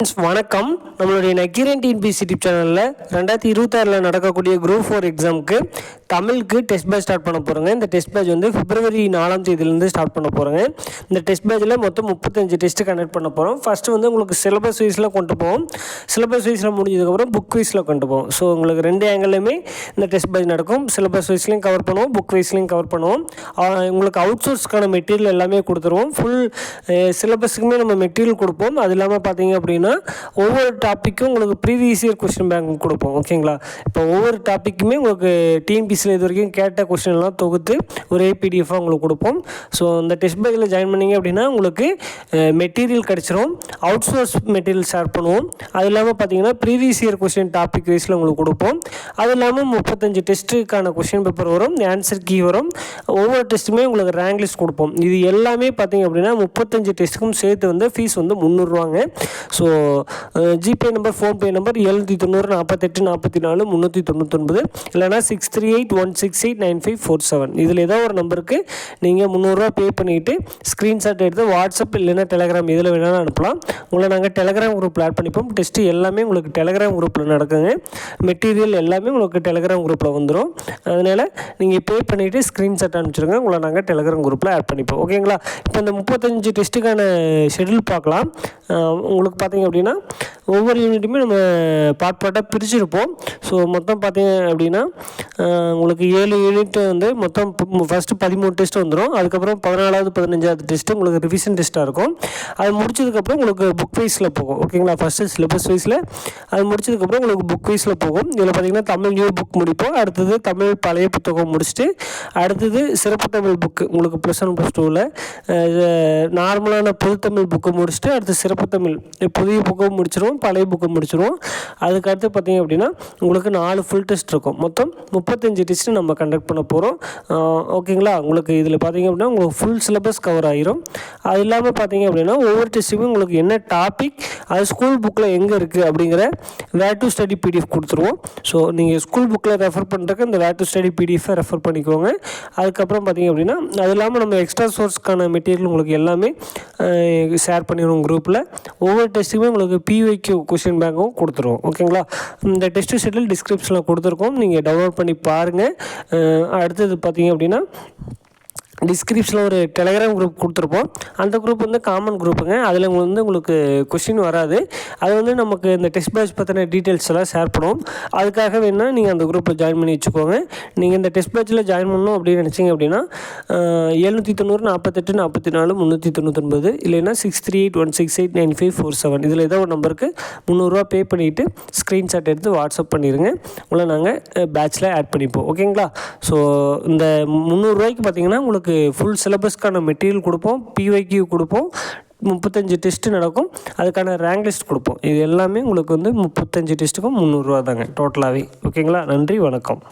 Friends வணக்கம். நம்மளுடைய Nakkheeran TNPSC YouTube சேனலில் ரெண்டாயிரத்தி இருபத்தாறில் நடக்கக்கூடிய குரூப் ஃபோர் எக்ஸாமுக்கு தமிழுக்கு டெஸ்ட் பேட்ச் ஸ்டார்ட் பண்ண போகிறோங்க இந்த டெஸ்ட் பேட்ச் வந்து பிப்ரவரி நாலாம் தேதியிலேருந்து ஸ்டார்ட் பண்ண போகிறோங்க இந்த டெஸ்ட் பேட்சில் மொத்தம் முப்பத்தஞ்சு டெஸ்ட்டு கண்டக்ட் பண்ண போகிறோம் ஃபஸ்ட்டு வந்து உங்களுக்கு சிலபஸ் வைஸில் கொண்டு போவோம். சிலபஸ் வைஸில் முடிஞ்சதுக்கப்புறம் புக் வைஸில் கொண்டு போவோம். ஸோ உங்களுக்கு ரெண்டு ஆங்கிள்லையுமே இந்த டெஸ்ட் பேட்ச் நடக்கும். சிலபஸ் வைஸ்லையும் கவர் பண்ணுவோம். புக் வைஸ்லையும் கவர் பண்ணுவோம். உங்களுக்கு அவுட் சோர்ஸ்க்கான மெட்டீரியல் எல்லாமே கொடுத்துருவோம். ஃபுல் சிலபஸுக்குமே நம்ம மெட்டீரியல் கொடுப்போம். அது இல்லாமல் பார்த்தீங்க அப்படின்னா ஒவ்வொரு டாப்பிக்கும் உங்களுக்கு ப்ரீவியஸ் இயர் கொஸ்டின் பேங்க் கொடுப்போம் ஓகேங்களா இப்போ ஒவ்வொரு டாப்பிக்குமே உங்களுக்கு டிஎன்பிசியில் இது வரைக்கும் கேட்ட கொஸ்டின் எல்லாம் தொகுத்து ஒரே ஏபிடிஎஃபாக உங்களுக்கு கொடுப்போம். ஸோ இந்த டெஸ்ட் பேக்கில் ஜாயின் பண்ணீங்க அப்படின்னா உங்களுக்கு மெட்டீரியல் கிடச்சிரும். அவுட் சோர்ஸ் மெட்டீரியல் ஷேர் பண்ணுவோம். அது இல்லாமல் பார்த்தீங்கன்னா ப்ரீவியஸ் இயர் கொஸ்டின் டாபிக் வைஸில் உங்களுக்கு கொடுப்போம். அது இல்லாமல் முப்பத்தஞ்சு டெஸ்ட்டுக்கான கொஸ்டின் பேப்பர் வரும் ஆன்சர் கீ வரும். ஒவ்வொரு டெஸ்ட்டுமே உங்களுக்கு ரேங்க் லிஸ்ட் கொடுப்போம். இது எல்லாமே பார்த்தீங்க அப்படின்னா முப்பத்தஞ்சு டெஸ்ட்டுக்கும் சேர்த்து வந்து ஃபீஸ் வந்து முந்நூறுவாங்க. So GPay number PhonePe number எழுநூற்றி தொண்ணூறு நாற்பத்தெட்டு நாற்பத்தி நாலு முந்நூற்றி தொண்ணூத்தொன்பது இல்லைனா six three eight one six eight nine five four seven இதில் ஏதோ ஒரு நம்பருக்கு நீங்கள் முந்நூறுரூவா பே பண்ணிவிட்டு ஸ்க்ரீன்ஷாட் எடுத்து வாட்ஸ்அப் இல்லைன்னா டெலகிராம் இதில் வேணாலும் அனுப்பலாம். உங்களை நாங்கள் டெலகிராம் குரூப்பில் ஆட் பண்ணிப்போம். டெஸ்ட்டு எல்லாமே உங்களுக்கு டெலகிராம் குரூப்பில் நடக்குங்க. மெட்டீரியல் எல்லாமே உங்களுக்கு டெலகிராம் குரூப்பில் வந்துடும் அதனால் நீங்கள் பே பண்ணிவிட்டு ஸ்க்ரீன்ஷாட் அனுப்பிச்சிருங்க. உங்களை நாங்கள் டெலகிராம் குரூப்பில் ஆட் பண்ணிப்போம். ஓகேங்களா இப்போ இந்த முப்பத்தஞ்சு டெஸ்ட்டுக்கான ஷெட்யூல் பார்க்கலாம். உங்களுக்கு பார்த்தீங்க அப்படின்னா ஒவ்வொரு யூனிட்டுமே நம்ம பார்ட் பார்ட்டாக பிரிச்சிருப்போம். ஸோ மொத்தம் பார்த்தீங்க அப்படின்னா உங்களுக்கு ஏழு யூனிட் வந்து மொத்தம் ஃபஸ்ட்டு பதிமூணு டெஸ்ட் வந்துடும் அதுக்கப்புறம் பதினாலாவது பதினஞ்சாவது டெஸ்ட்டு உங்களுக்கு ரிவிஷன் டெஸ்ட்டாக இருக்கும். அது முடிச்சதுக்கப்புறம் உங்களுக்கு புக் வைஸில் போகும். ஓகேங்களா ஃபஸ்ட்டு சிலபஸ் வைஸில் அது முடிச்சதுக்கப்புறம் உங்களுக்கு புக் வைஸில் போகும். இதில் பார்த்திங்கன்னா தமிழ் நியூ புக் முடிப்போம். அடுத்தது தமிழ் பழைய புத்தகம் முடிச்சுட்டு அடுத்தது சிறப்பு தமிழ் புக்கு உங்களுக்கு ப்ளஸ் ஒன் ப்ளஸ் டூவில் நார்மலான பொது தமிழ் புக்கு முடிச்சுட்டு அடுத்து சிறப்பு தமிழ் புதிய புக்கும் முடிச்சிருவோம் பழைய புக்கு முடிச்சிருவோம். அதுக்கு அடுத்து பார்த்தீங்க அப்படின்னா உங்களுக்கு நாலு ஃபுல் டெஸ்ட் இருக்கும். மொத்தம் முப்பத்தஞ்சு டெஸ்ட்டு நம்ம கண்டக்ட் பண்ண போகிறோம் ஓகேங்களா உங்களுக்கு இதில் பார்த்தீங்க அப்படின்னா உங்களுக்கு ஃபுல் சிலபஸ் கவர் ஆகிரும் அது இல்லாமல் பார்த்தீங்க அப்படின்னா ஒவ்வொரு டெஸ்ட்டுமே உங்களுக்கு என்ன டாபிக் அது ஸ்கூல் புக்கில் எங்கே இருக்குது அப்படிங்கிற வேர் டு ஸ்டடி பிடிஎஃப் கொடுத்துருவோம். ஸோ நீங்கள் ஸ்கூல் புக்கில் ரெஃபர் பண்ணுறதுக்கு இந்த வேர் டு ஸ்டடி பிடிஎஃபை ரெஃபர் பண்ணிக்கோங்க. அதுக்கப்புறம் பார்த்தீங்க அப்படின்னா அது இல்லாமல் நம்ம எக்ஸ்ட்ரா சோர்ஸ்க்கான மெட்டீரியல் உங்களுக்கு எல்லாமே ஷேர் பண்ணிடுவோம் குரூப்பில் ஒவ்வொரு டெஸ்ட்டுமே உங்களுக்கு பிஒய்க்கு கொஷின் பேங்க்கும் கொடுத்துருவோம். ஓகேங்களா இந்த டெஸ்ட்டு ஷெட்யூல் டிஸ்கிரிப்ஷனில் கொடுத்துருக்கோம். நீங்கள் டவுன்லோட் பண்ணி பாருங்கள் அடுத்தது பார்த்தீங்க அப்படின்னா டிஸ்கிரிப்ஷனில் ஒரு டெலகிராம் குரூப் கொடுத்துருப்போம். அந்த குரூப் வந்து காமன் குரூப்புங்க அதில் உங்களுக்கு வந்து உங்களுக்கு கொஷின் வராது. அது வந்து நமக்கு இந்த டெஸ்ட் பேட்ச் பற்றின டீட்டெயில்ஸ் எல்லாம் ஷேர் பண்ணுவோம். அதுக்காக வேணால் நீங்கள் அந்த குரூப்பில் ஜாயின் பண்ணி வச்சுக்கோங்க. நீங்கள் இந்த டெஸ்ட் பேட்சில் ஜாயின் பண்ணணும் அப்படின்னு நினச்சிங்க அப்படின்னா எழுநூற்றி தொண்ணூறு நாற்பத்தெட்டு நாற்பத்தி நாலு முந்நூற்றி தொண்ணூத்தொன்பது இல்லைன்னா six three eight one six eight nine five four seven இதில் ஏதோ ஒரு நம்பருக்கு முந்நூறுரூவா பே பண்ணிவிட்டு ஸ்க்ரீன்ஷாட் எடுத்து வாட்ஸ்அப் பண்ணிடுங்க உங்களை நாங்கள் பேட்சில் ஆட் பண்ணிப்போம். ஓகேங்களா ஸோ இந்த முந்நூறுரூவாய்க்கு பார்த்தீங்கன்னா உங்களுக்கு ஃபுல் சிலபஸ்க்கான மெட்டீரியல் கொடுப்போம் பிஒய்க்கியூ கொடுப்போம் முப்பத்தஞ்சு டெஸ்ட்டு நடக்கும். அதுக்கான ரேங்க் லிஸ்ட் கொடுப்போம். இது எல்லாமே உங்களுக்கு வந்து முப்பத்தஞ்சு டெஸ்ட்டுக்கும் முந்நூறுரூவா தாங்க டோட்டலாகவே ஓகேங்களா? நன்றி வணக்கம்.